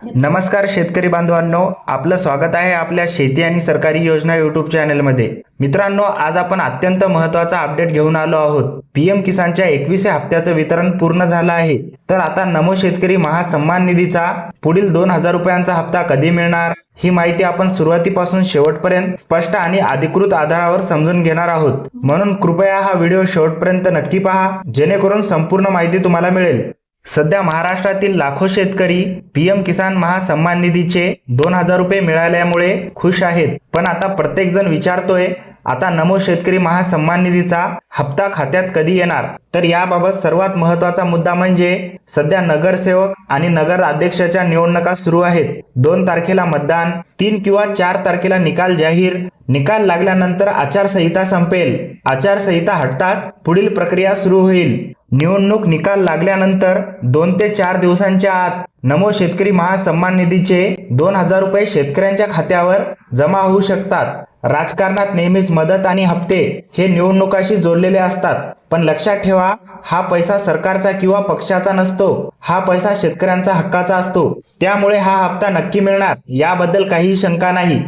नमस्कार शेतकरी बांधवांनो आपलं स्वागत आहे आपल्या शेती आणि सरकारी योजना युट्यूब चॅनलमध्ये मित्रांनो आज आपण अत्यंत महत्त्वाचा अपडेट घेऊन आलो आहोत. पीएम किसानच्या एकविसे हप्त्याचं वितरण पूर्ण झालं आहे. तर आता नमो शेतकरी महासन्मान निधीचा पुढील दोन हजार रुपयांचा हप्ता कधी मिळणार? ही माहिती आपण सुरुवातीपासून शेवटपर्यंत स्पष्ट आणि अधिकृत आधारावर समजून घेणार आहोत. म्हणून कृपया हा व्हिडिओ शेवटपर्यंत नक्की पहा. जेणेकरून संपूर्ण माहिती तुम्हाला मिळेल. सध्या महाराष्ट्रातील लाखो शेतकरी पीएम किसान महासन्मान निधीचे दोन हजार रुपये मिळाल्यामुळे खुश आहेत. पण आता प्रत्येक जण विचारतोय आता नमो शेतकरी महासन्मान निधीचा हप्ता खात्यात कधी येणार? तर याबाबत सर्वात महत्त्वाचा मुद्दा म्हणजे सध्या नगरसेवक आणि नगर अध्यक्षाच्या निवडणुका सुरू आहेत. दोन तारखेला मतदान तीन किंवा चार तारखेला निकाल जाहीर. निकाल लागल्यानंतर आचारसंहिता संपेल. आचारसंहिता हटताच पुढील प्रक्रिया सुरू होईल. निवडणूक निकाल लागल्यानंतर दोन ते चार दिवसांच्या आत नमो शेतकरी महासन्मान निधीचे दोन हजार रुपये शेतकऱ्यांच्या खात्यावर जमा होऊ शकतात. राजकारणात नेहमीच मदत आणि हप्ते हे निवडणुकाशी जोडलेले असतात. पण लक्षात ठेवा हा पैसा सरकारचा किंवा पक्षाचा नसतो. हा पैसा शेतकऱ्यांचा हक्काचा असतो. त्यामुळे हा हप्ता नक्की मिळणार याबद्दल काहीही शंका नाही.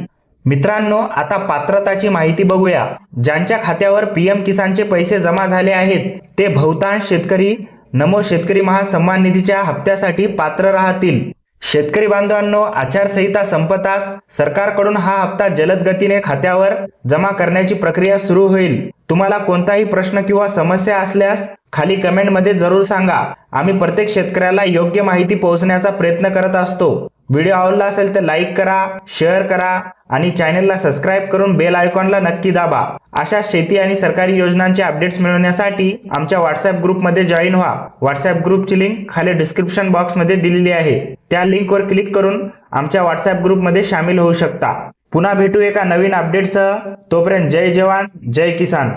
मित्रांनो आता पात्रताची माहिती बघूया. ज्यांच्या खात्यावर पीएम किसानचे पैसे जमा झाले आहेत ते बहुतांश शेतकरी नमो शेतकरी महासन्मान निधीच्या हप्त्यासाठी पात्र राहतील. शेतकरी बांधवांनो आचारसंहिता संपताच सरकारकडून हा हप्ता जलद गतीने खात्यावर जमा करण्याची प्रक्रिया सुरू होईल. तुम्हाला कोणताही प्रश्न किंवा समस्या असल्यास खाली कमेंटमध्ये जरूर सांगा. आम्ही प्रत्येक शेतकऱ्याला योग्य माहिती पोहोचण्याचा प्रयत्न करत असतो. व्हिडिओ आवडला असेल तर लाईक करा शेअर करा आणि चॅनलला सबस्क्राईब करून बेल आयकॉनला नक्की दाबा. अशा शेती आणि सरकारी योजनांचे अपडेट्स मिळवण्यासाठी आमच्या व्हॉट्सअप ग्रुपमध्ये जॉईन व्हा. व्हॉट्सअप ग्रुपची लिंक खाली डिस्क्रिप्शन बॉक्समध्ये दिलेली आहे. त्या लिंकवर क्लिक करून आमच्या व्हॉट्सअप ग्रुपमध्ये सामील होऊ शकता. पुन्हा भेटू एका नवीन अपडेटसह तोपर्यंत जय जवान जय किसान.